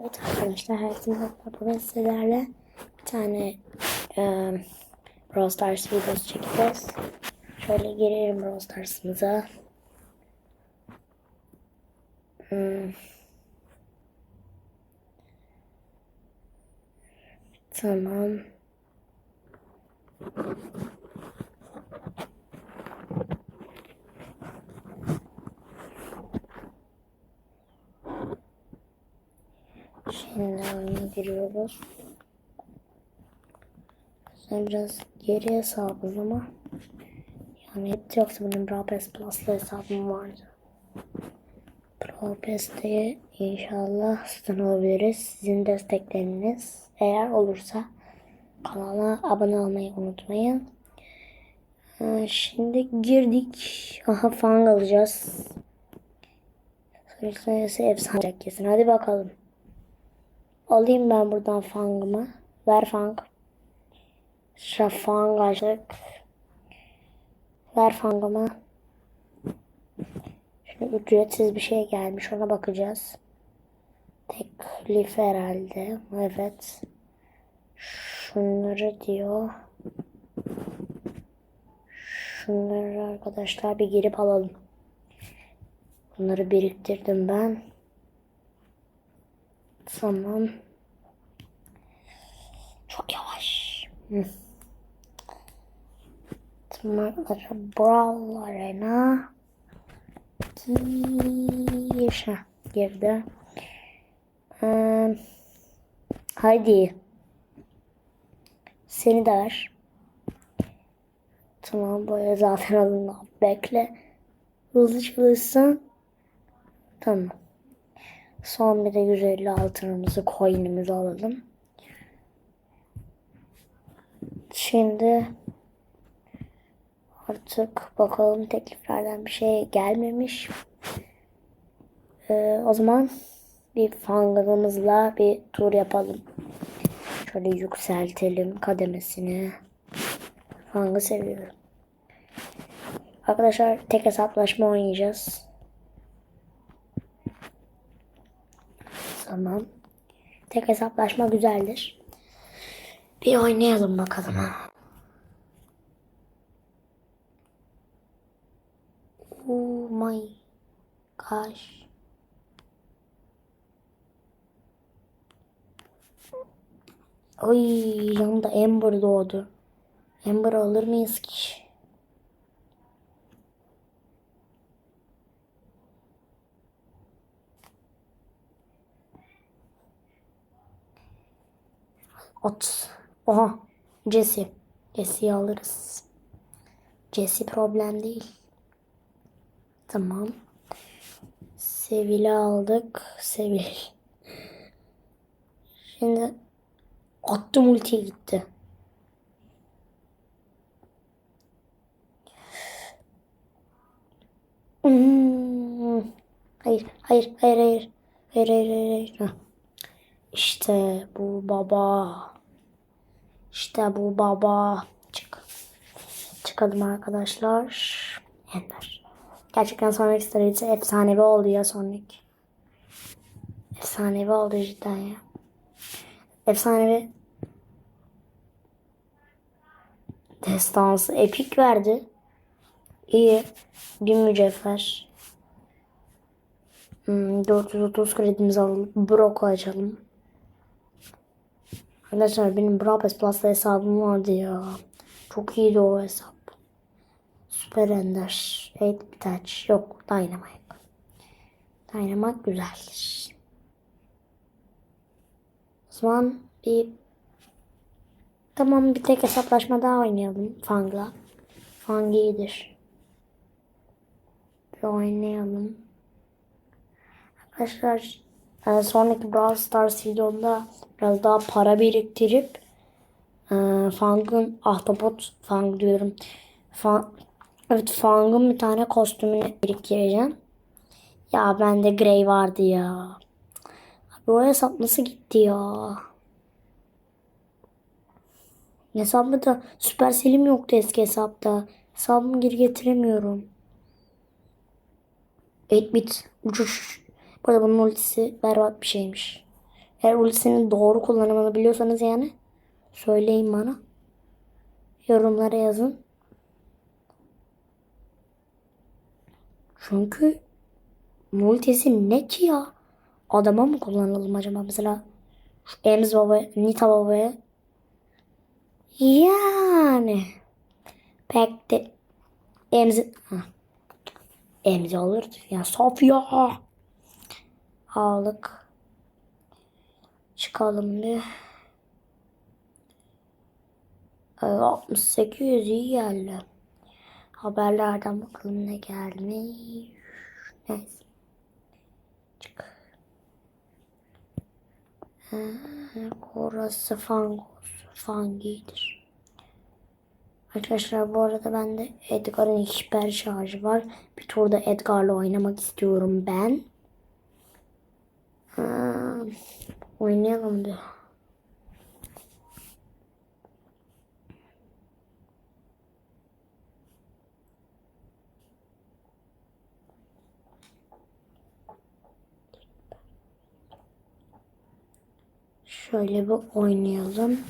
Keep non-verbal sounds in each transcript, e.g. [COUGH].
Evet arkadaşlar herkese. Bugün sizlerle bir tane e, Brawl Stars videosu çekeceğiz. Şöyle girelim Brawl Stars'ımıza. Hmm. Tamam. Şimdi oyuna giriyoruz. Sen biraz geriye saldın ama yani hep yoksa benim Pass Plus'lı hesabım vardı. Pass'te inşallah satın alabiliriz. Sizin destekleriniz eğer olursa kanala abone olmayı unutmayın. Ee, Şimdi girdik. Aha fan alacağız. Sayısı efsane kesin. Hadi bakalım. Alayım ben buradan fangımı. Ver fang. Şafang açtık. Ver fangımı. Şimdi ücretsiz bir şey gelmiş. Ona bakacağız. Teklif herhalde. Evet. Şunları diyor. Şunları arkadaşlar bir girip alalım. Bunları biriktirdim ben. Tamam. Çok yavaş. Hı. Tamam arkadaşlar. Brawl Arena. Gir. Girdi. Ee, haydi. Seni de ver. Tamam böyle zaten alındı. Bekle. Hızlı çalışsan. Tamam. Son bir de 150 altınımızı, coin'imizi alalım. Şimdi artık bakalım tekliflerden bir şey gelmemiş. Ee, o zaman bir fangarımızla bir tur yapalım. Şöyle yükseltelim kademesini. Fangı seviyorum. Arkadaşlar tek hesaplaşma oynayacağız. Tamam. Tek hesaplaşma güzeldir. Bir oynayalım bakalım. Oh my gosh. Ay yanımda Amber doğdu. Amber alır mıyız ki? Ot. Oha. Jesse. Jesse'yi alırız. Jesse problem değil. Tamam. Sevil'i aldık. Sevil. Şimdi attım ultiye gitti. Hmm. Hayır, hayır, hayır, hayır. Hayır, hayır, hayır, hayır. İşte bu baba. İşte bu baba. Çık. Çıkalım arkadaşlar. Ender. Gerçekten Sonic Star'ı efsanevi oldu ya Sonic. Efsanevi oldu cidden ya. Efsanevi. Destansı epik verdi. İyi. Bir mücevher. Hmm, 430 kredimizi alalım. Brock'u açalım. Arkadaşlar benim Brawl Pass Plus'ta hesabım vardı ya. Çok iyiydi o hesap. Süper Ender. 8 Touch. Yok. Dynamite. Dynamite güzeldir. O zaman bir Tamam bir tek hesaplaşma daha oynayalım Fang'la. Fang iyidir. Bir oynayalım. Arkadaşlar e, sonraki Brawl Stars videomda biraz daha para biriktirip e, Fang'ın ahtapot Fang diyorum. Fang, evet Fang'ın bir tane kostümünü biriktireceğim. Ya bende Grey vardı ya. Abi o hesap nasıl gitti ya? Hesabımda da Supercell'im yoktu eski hesapta. Hesabımı geri getiremiyorum. 8 bit. Bu arada bunun ultisi berbat bir şeymiş. Eğer ultisini doğru kullanımını biliyorsanız yani söyleyin bana. Yorumlara yazın. Çünkü multisi ne ki ya? Adama mı kullanalım acaba mesela? Şu Ems Baba, Nita Baba'ya. Yani. Pek de Emzi... Ha. Emzi olurdu. Ya Sofya. Ağlık. Çıkalım bir. Ee, 68 iyi geldi. Haberlerden bakalım ne gelmiş. Neyse. Çık. Ha, orası fangos. Fangidir. Arkadaşlar bu arada bende Edgar'ın hiper şarjı var. Bir turda Edgar'la oynamak istiyorum ben. Ha, oynayalım bir. Şöyle bir oynayalım.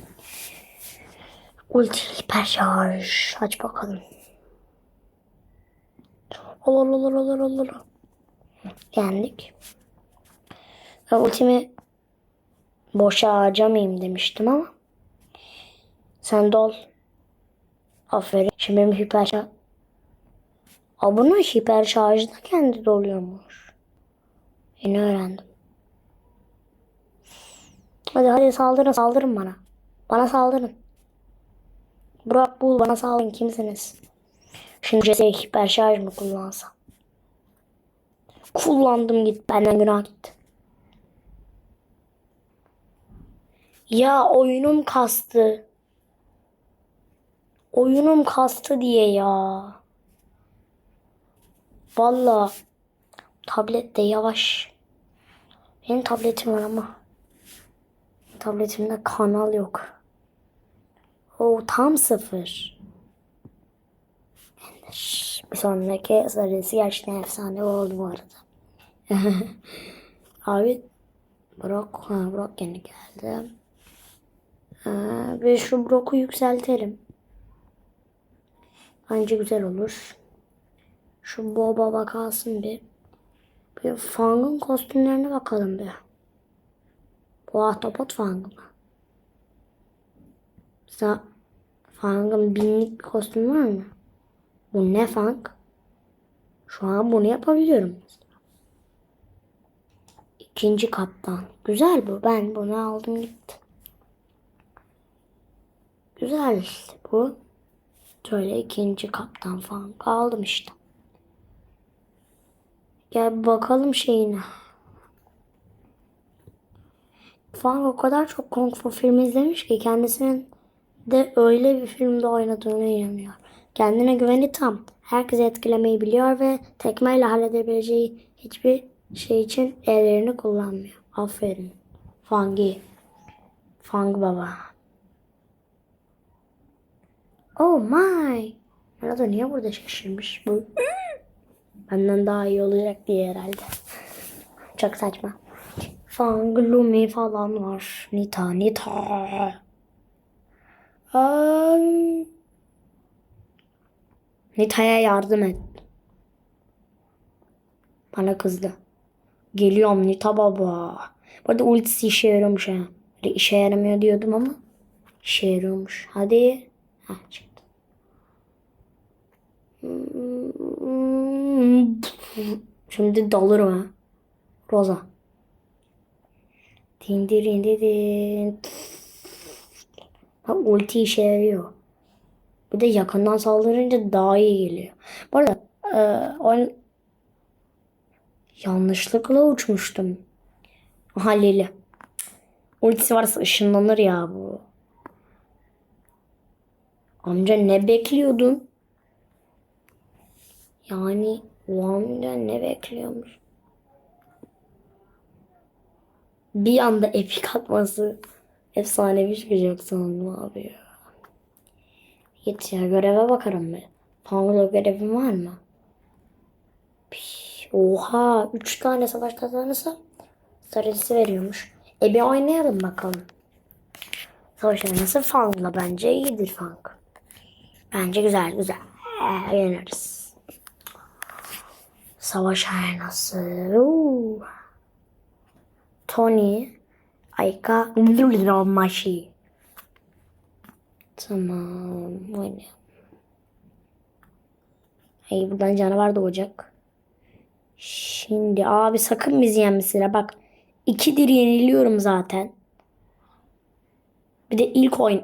Ulti hiper şarj. Aç bakalım. Olur olur olur olur. Yendik. Ben ultimi boşa harcamayayım demiştim ama. Sen dol. Aferin. Şimdi benim hiper şarj... Aa, hiper şarjı da kendi doluyormuş. Yeni öğrendim. Hadi hadi saldırın saldırın bana. Bana saldırın. Burak Bul bana saldırın kimsiniz? Şimdi CS'ye hiper şarj mı kullansam? Kullandım git benden günah gitti. Ya oyunum kastı. Oyunum kastı diye ya. Valla tablet de yavaş. Benim tabletim var ama. Tabletimde kanal yok. O tam sıfır. Ender. Bir sonraki sarısı gerçekten efsane oldu bu arada. [LAUGHS] Abi Brock, ha, Brock yeni geldi. Ha, ve şu Brock'u yükseltelim. Bence güzel olur. Şu Boba bakalsın bir. Bir Fang'ın kostümlerine bakalım bir. Bu ahtapot Fang mı? Mesela Fang'ın binlik bir kostümü var mı? Bu ne Fang? Şu an bunu yapabiliyorum. İkinci kaptan. Güzel bu. Ben bunu aldım gitti. Güzel işte bu. Şöyle ikinci kaptan falan aldım işte. Gel bakalım şeyine. Fang o kadar çok Kung Fu filmi izlemiş ki kendisinin de öyle bir filmde oynadığına inanıyor. Kendine güveni tam. Herkesi etkilemeyi biliyor ve tekmeyle halledebileceği hiçbir şey için ellerini kullanmıyor. Aferin. Fangi. Fang baba. Oh my. Arada niye burada şaşırmış bu? Benden daha iyi olacak diye herhalde. Çok saçma. Fang, Lumi falan var. Nita, Nita. Ay. Nita'ya yardım et. Bana kızdı. Geliyorum Nita baba. Bu arada ultisi işe yarıyormuş ha. İşe yaramıyor diyordum ama işe yarıyormuş. Hadi. Hah çıktı. Şimdi dalırım ha. Roza. Dindirin dedin. Ha, ulti işe yarıyor. Bir de yakından saldırınca daha iyi geliyor. Bu arada e, oyun yanlışlıkla uçmuştum. Haliyle. Ultisi varsa ışınlanır ya bu. Amca ne bekliyordun? Yani amca ne bekliyormuş? Bir anda epik atması efsanevi çıkacak sandım abi ya. Git ya göreve bakarım ben. Pangolo görevim var mı? Oha 3 tane savaş kazanırsa sarısı veriyormuş. E bir oynayalım bakalım. Savaş arenası Funk'la bence iyidir Funk. Bence güzel güzel. Ee, yeneriz. Savaş arenası. Uuu. Tony. Ayka. Maşi. Tamam. Oynayalım. Ay buradan canavar doğacak. Şimdi abi sakın bizi yenmesine bak. İkidir yeniliyorum zaten. Bir de ilk oyun.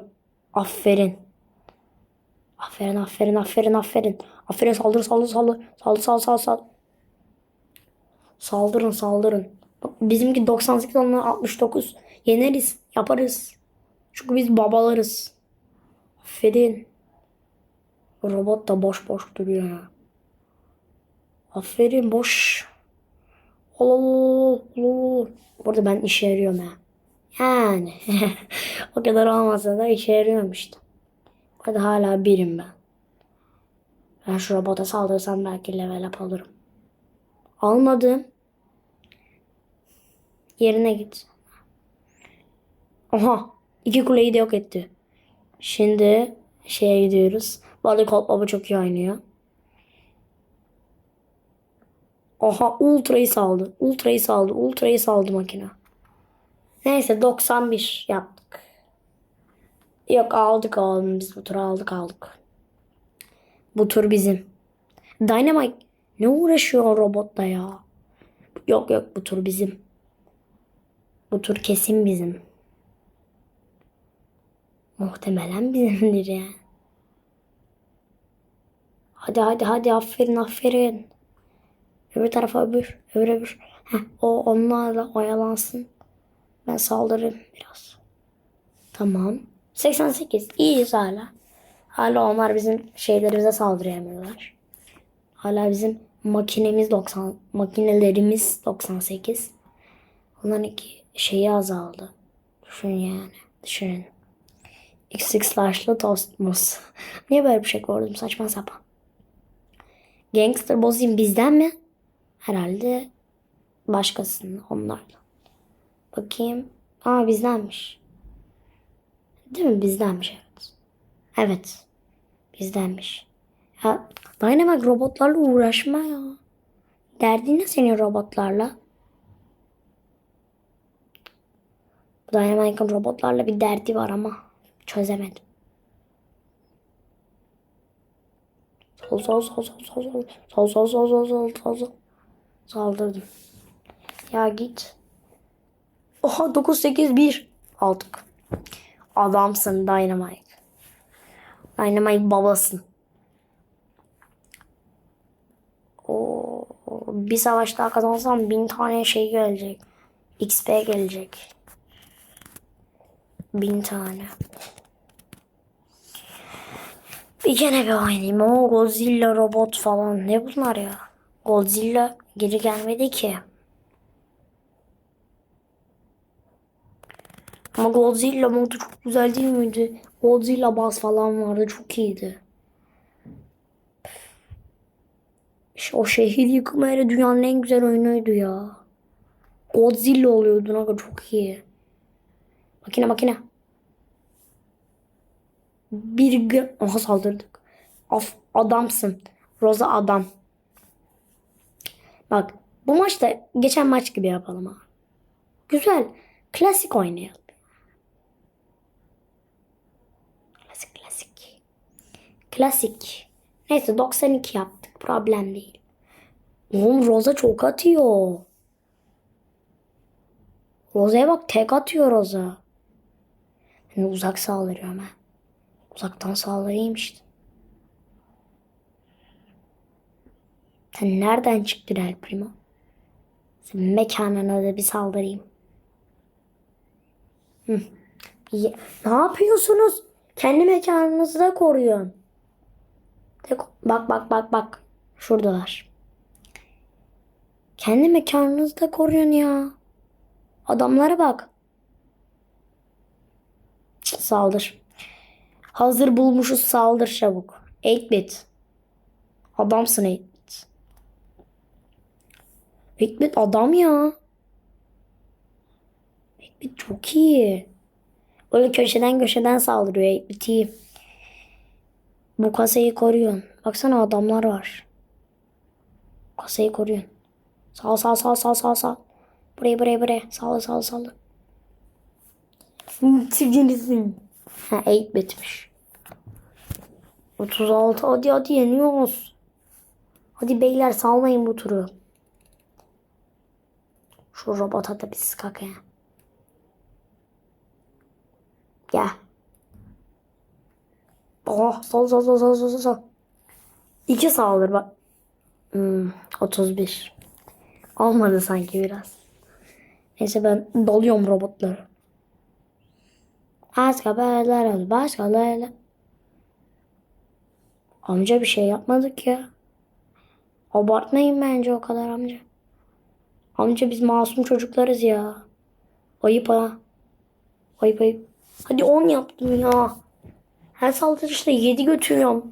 Aferin. Aferin aferin aferin aferin. Aferin saldır saldır saldır. Saldır saldır saldır saldır. Saldırın saldırın. Bizimki 98 onlar 69. Yeneriz. Yaparız. Çünkü biz babalarız. Aferin. Robot da boş boş duruyor. Aferin boş. Allah Allah. Burada ben işe yarıyorum ha. Yani. [LAUGHS] o kadar olmasa da işe yarıyorum işte. Burada hala birim ben. Ben şu robota saldırsam belki level up alırım. Almadım. Yerine git. Aha. iki kuleyi de yok etti. Şimdi şeye gidiyoruz. Bu arada Baba çok iyi oynuyor. Aha ultrayı saldı. Ultrayı saldı. Ultrayı saldı makine. Neyse 91 yaptık. Yok aldık oğlum biz bu turu aldık aldık. Bu tur bizim. Dynamite ne uğraşıyor robotla ya? Yok yok bu tur bizim. Bu tur kesin bizim. Muhtemelen bizimdir yani. Hadi hadi hadi aferin aferin. Öbür tarafa öbür öbür öbür. Heh, o onlarla oyalansın. Ben saldırırım biraz. Tamam. 88. İyiyiz hala. Hala onlar bizim şeylerimize saldıramıyorlar. Hala bizim makinemiz 90, makinelerimiz 98. Onların iki şeyi azaldı. Düşün yani. Düşünün. XX large'lı tostmus. [LAUGHS] Niye böyle bir şey gördüm saçma sapan. Gangster bozayım bizden mi? Herhalde başkasının onlarla. Bakayım. Aa bizdenmiş. Değil mi? Bizdenmiş evet. Evet. Bizdenmiş. Ya Dynamite robotlarla uğraşma ya. Derdin ne senin robotlarla? Dynamite'ın robotlarla bir derdi var ama çözemedim. Sol sol sol sol sol sol sol sol sol sol sol sol sol saldırdım. Ya git. Oha 9 8 1 aldık. Adamsın Dynamite. Dynamite babasın. O bir savaş daha kazansam bin tane şey gelecek. XP gelecek. Bin tane. Bir gene bir oynayayım. O Godzilla robot falan. Ne bunlar ya? Godzilla geri gelmedi ki. Ama Godzilla modu çok güzel değil miydi? Godzilla bas falan vardı. Çok iyiydi. O şehir yıkımı hele dünyanın en güzel oyunuydu ya. Godzilla oluyordu. Çok iyi. Makine makine. Bir g Aha saldırdık. Of adamsın. Rosa adam. Bak bu maçta geçen maç gibi yapalım ha. Güzel. Klasik oynayalım. Klasik klasik. Klasik. Neyse 92 yaptık. Problem değil. Oğlum Rosa çok atıyor. Roza'ya bak tek atıyor Rosa. Yani uzak saldırıyorum ha. Uzaktan saldırayım işte. Sen nereden çıktın El Primo? Sen mekanına da bir saldırayım. Hı. Ya, ne yapıyorsunuz? Kendi mekanınızı da koruyun. Bak bak bak bak. Şuradalar. Kendi mekanınızı da koruyun ya. Adamlara bak. Saldır. Hazır bulmuşuz saldır çabuk. 8-bit. Adamsın 8-bit. 8-bit adam ya. 8-bit çok iyi. Öyle köşeden köşeden saldırıyor 8-bit iyi. Bu kasayı koruyun. Baksana adamlar var. Kasayı koruyun. Sağ sağ sağ sağ sağ sağ. Buraya buraya buraya. Sağ sağ sağ. Sivcilisin. Ha 8 bitmiş. 36 hadi hadi yeniyoruz. Hadi beyler salmayın bu turu. Şu robota da bir sıkak ya. Gel. Oh, sol sol sol sol sol sol. İki saldır bak. Hmm, 31. Olmadı sanki biraz. Neyse ben dalıyorum robotları. Başka beyler oldu. Başka beyler. Amca bir şey yapmadık ya. Abartmayın bence o kadar amca. Amca biz masum çocuklarız ya. Ayıp ha. Ayıp ayıp. Hadi 10 yaptım ya. Her saldırışta 7 götürüyorum.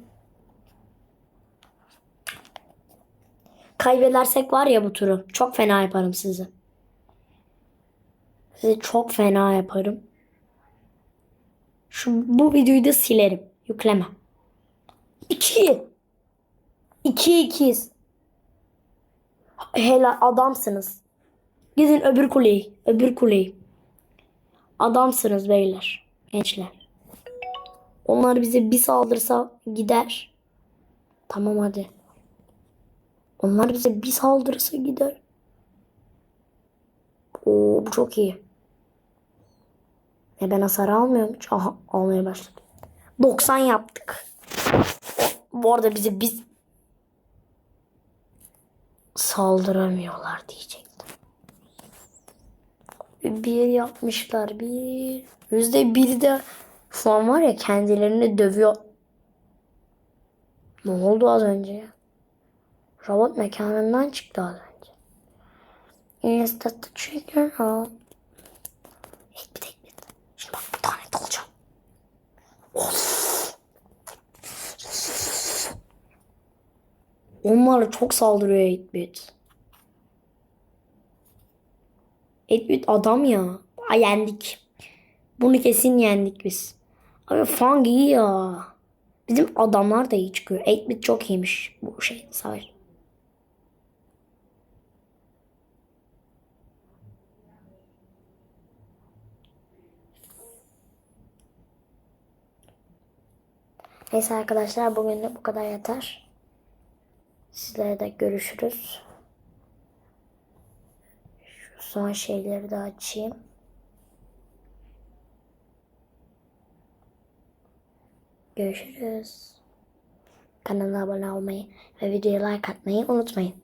Kaybedersek var ya bu turu. Çok fena yaparım sizi. Sizi çok fena yaparım. Şu, bu videoyu da silerim. Yükleme. 2 2 ikiyiz. Helal adamsınız. Gidin öbür kuleyi. Öbür kuleyi. Adamsınız beyler. Gençler. Onlar bize bir saldırsa gider. Tamam hadi. Onlar bize bir saldırırsa gider. Oo bu çok iyi. E ben hasar almıyorum. Aha almaya başladım. 90 yaptık. Bu arada bize biz saldıramıyorlar diyecektim. Bir yapmışlar bir. Yüzde bir de şu an var ya kendilerini dövüyor. Ne oldu az önce ya? Robot mekanından çıktı az önce. The trigger? Bir tek bir. Şimdi bak bir tane dalacağım. Onlar çok saldırıyor 8-bit. 8-bit adam ya. Ay yendik. Bunu kesin yendik biz. Abi Fang iyi ya. Bizim adamlar da iyi çıkıyor. 8-bit çok iyiymiş bu şey savaş. Neyse arkadaşlar bugün de bu kadar yeter. Sizlere de görüşürüz. Şu son şeyleri de açayım. Görüşürüz. Kanala abone olmayı ve videoya like atmayı unutmayın.